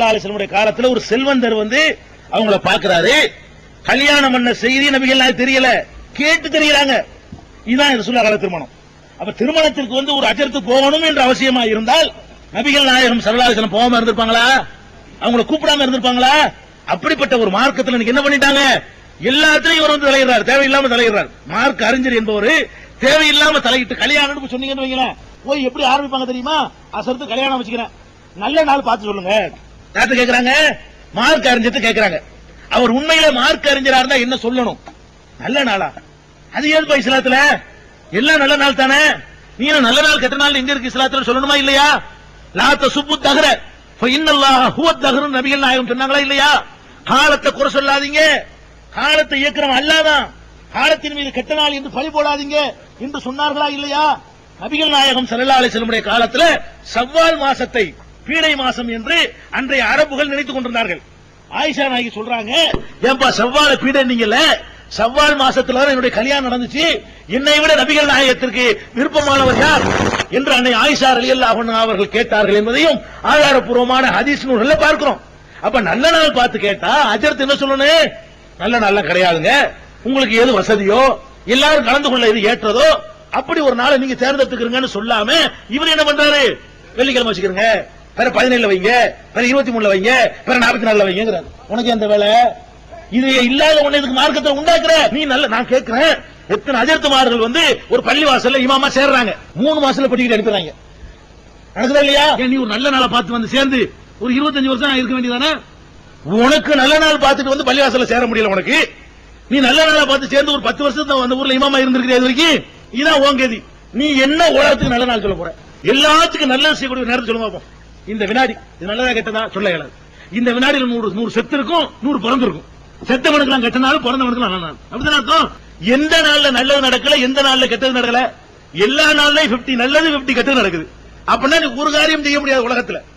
அலிஸ்லமுடைய காலத்துல ஒரு செல்வந்தர் வந்து அவங்கள பாக்குறாரு கல்யாணம் பண்ண செய்தி நபிகள் தெரியல. கேட்டு தெரியறாங்க. இதுதான் ரசூலுல்லாஹ் கால திருமணம். அப்ப திருமணத்திற்கு வந்து ஒரு அஜர்த்து போகணும் என்ற அவசியமா இருந்தால் நபிகள் நாயகம் சரலாசனம் போகாம இருந்திருப்பாங்களா? அவங்கள கூப்பிடாம இருந்திருப்பாங்களா? அப்படிப்பட்ட ஒரு மார்க்கத்துல இன்னைக்கு என்ன பண்ணிட்டாங்க? எல்லாத்திலையும் இவர் வந்து தலையிடுறாரு. தேவையில்லாம தலையிடுறார். மார்க் அறிஞர் என்பவர் தேவையில்லாம தலையிட்டு கல்யாணம் சொன்னீங்கன்னு வைங்களேன். போய் எப்படி ஆரம்பிப்பாங்க தெரியுமா? அசர்த்து கல்யாணம் வச்சுக்கிறேன் நல்ல நாள் பார்த்து சொல்லுங்க. யார்த்து கேக்குறாங்க? மார்க் அறிஞர்த்து கேட்கறாங்க அவர் உண்மையில மார்க் அறிஞரா இருந்தா என்ன சொல்லணும்? நல்ல நாளா? அது ஏன் இஸ்லாத்துல? எல்லாம் நல்ல நாள் தானே? நீ நல்ல நாள் கெட்ட நாள் எங்க இருக்கு இஸ்லாத்துல சொல்லணுமா இல்லையா? லாத்த சுப்பு தகர இன்னல்லாஹ் ஹுவ தகரு நபிகள் நாயகம் சொன்னாங்களா இல்லையா? காலத்தை குறை சொல்லாதீங்க. காலத்தை இயக்குறவன் அல்லாதான். காலத்தின் மீது கெட்ட நாள் என்று பழி போடாதீங்க என்று சொன்னார்களா இல்லையா? நபிகள் நாயகம் ஸல்லல்லாஹு அலைஹி காலத்துல சவ்வால் மாசத்தை பீடை மாசம் என்று அன்றைய அரபுகள் நினைத்துக் கொண்டிருந்தார்கள். ஆயிஷா நாயகி சொல்றாங்க ஏன்பா செவ்வாழ பீடை நீங்கல? செவ்வாழ் மாசத்துல தான் என்னுடைய கல்யாணம் நடந்துச்சு. என்னை விட நபிகள் நாயகத்திற்கு விருப்பமானவர் யார்? என்று அன்னை ஆயிஷா அலி அவர்கள் கேட்டார்கள் என்பதையும் ஆதாரப்பூர்வமான ஹதீஸ் நூல்கள்ல பார்க்கிறோம். அப்ப நல்ல நாள் பார்த்து கேட்டா அஜர்த் என்ன சொல்லணும்? நல்ல நாள்லாம் கிடையாதுங்க. உங்களுக்கு எது வசதியோ எல்லாரும் கலந்து கொள்ள எது ஏற்றதோ அப்படி ஒரு நாளை நீங்க தேர்ந்தெடுத்துக்கிறீங்கன்னு சொல்லாம இவர் என்ன பண்றாரு? வெள்ளிக்கிழமை வச்சுக்கிறீங்க. பிற பதினேழுல வைங்க பிற இருபத்தி மூணுல வைங்க பிற நாற்பத்தி நாலுல வைங்கிறார் உனக்கு அந்த வேலை? இது இல்லாத ஒண்ணு இதுக்கு மார்க்கத்தை உண்டாக்குற. நீ நல்ல நான் கேட்கிறேன் எத்தனை அஜர்த்துமார்கள் வந்து ஒரு பள்ளி வாசல்ல இமாமா சேர்றாங்க. மூணு மாசத்துல படிக்கிட்டு அனுப்புறாங்க நடக்குதா இல்லையா? நீ ஒரு நல்ல நாளை பார்த்து வந்து சேர்ந்து ஒரு இருபத்தஞ்சு வருஷம் இருக்க வேண்டியதானே? உனக்கு நல்ல நாள் பார்த்துட்டு வந்து பள்ளிவாசல்ல சேர முடியல உனக்கு. நீ நல்ல நாளா பார்த்து சேர்ந்து ஒரு பத்து வருஷத்துல அந்த ஊர்ல இமாமா இருந்திருக்கிற வரைக்கும்? இதான் ஓங்கதி நீ என்ன உலகத்துக்கு நல்ல நாள் சொல்ல போற? எல்லாத்துக்கும் நல்லது செய்யக்கூடிய நேரத்தை சொல்லுங்க பாப்போம். இந்த வினாடி இது நல்லதா கெட்டதா? சொல்ல இயலாது. இந்த வினாடியில நூறு நூறு செத்து இருக்கும் நூறு பிறந்து இருக்கும். செத்தவனுக்கு கெட்ட நாள். பிறந்தவனுக்கு அப்படிதான் அர்த்தம்? எந்த நாள்ல நல்லது நடக்கல எந்த நாள்ல கெட்டது நடக்கல? எல்லா நாள்லயும் 50 நல்லது 50 கெட்டது நடக்குது. அப்படின்னா நீ ஒரு காரியம் செய்ய முடியாது உலகத்துல.